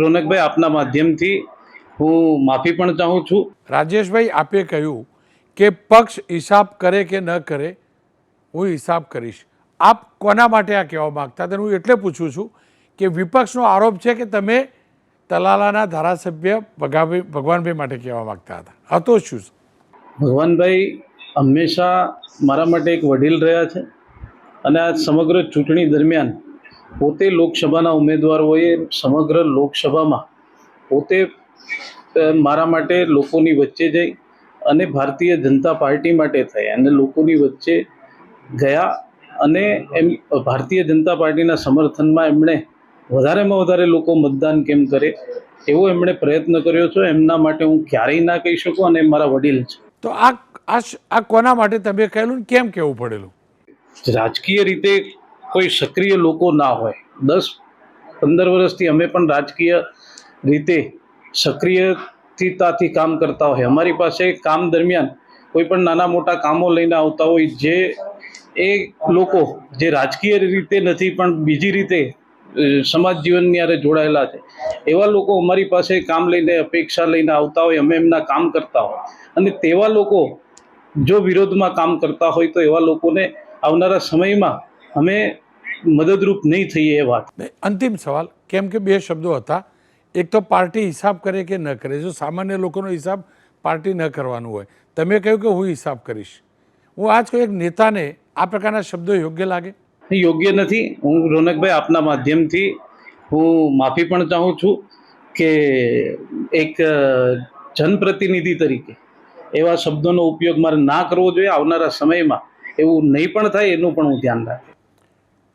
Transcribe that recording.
રોનકભાઈ આપના માધ્યમથી હું માફી પણ ચાહું છું. રાજેશભાઈ આપે કહ્યું કે પક્ષ હિસાબ કરે કે ન કરે હું હિસાબ કરીશ. આપ કોના માટે આ કહેવા માગતા? હતા હું એટલે પૂછું છું કે વિપક્ષનો આરોપ છે કે તમે તલાલાના ધારાસભ્ય ભગાભાઈ ભગવાનભાઈ માટે કહેવા માગતા હતા. હતો શું ભગવાનભાઈ હંમેશા મારા માટે એક વડીલ રહ્યા છે અને આ સમગ્ર ચૂંટણી દરમિયાન પોતે લોકસભાના ઉમેદવારોએ સમગ્ર લોકસભામાં પોતે મારા માટે લોકોની વચ્ચે જઈ અને ભારતીય જનતા પાર્ટી માટે થઈ અને લોકોની વચ્ચે ગયા અને એમ ભારતીય જનતા પાર્ટીના સમર્થનમાં એમણે વધારેમાં વધારે લોકો મતદાન કેમ કરે એવો એમણે પ્રયત્ન કર્યો છે. એમના માટે હું ક્યારેય ના કહી શકું અને મારા વડીલ છે. તો આ આ કોના માટે તમે કહેલું કેમ કહેવું પડેલું? રાજકીય રીતે કોઈ સક્રિય લોકો ના હોય. દસ, પંદર વર્ષથી અમે પણ રાજકીય રીતે સક્રિયતાથી કામ કરતા હોય. અમારી પાસે કામ દરમિયાન કોઈ પણ નાના મોટા કામો લઈને આવતા હોય, જે એ લોકો જે રાજકીય રીતે નથી, પણ બીજી રીતે સમાજ જીવનની અરે જોડાયેલા છે. એવા લોકો અમારી પાસે કામ લઈને, અપેક્ષા લઈને આવતા હોય, અમે એમના કામ કરતા હોય. અને તેવા લોકો જો વિરોધમાં કામ કરતા હોય, તો એવા લોકોને આવનારા સમયમાં અમે મદદરૂપ નહીં થઈએ એ વાત. અંતિમ સવાલ કેમ કે બે શબ્દો હતા. એક તો પાર્ટી હિસાબ કરે કે ન કરે? જો સામાન્ય લોકોનો હિસાબ પાર્ટી ન કરવાનું હોય તમે કહ્યું કે હું હિસાબ કરીશ. હું આજ કોઈ એક નેતાને આ પ્રકારના શબ્દો યોગ્ય લાગે? યોગ્ય નથી. હું રોનકભાઈ આપના માધ્યમથી હું માફી પણ ચાહું છું કે એક જનપ્રતિનિધિ તરીકે એવા શબ્દોનો ઉપયોગ મારે ના કરવો જોઈએ આવનારા સમયમાં. એવું નહીં પણ થાય એનું પણ હું ધ્યાન રાખીશ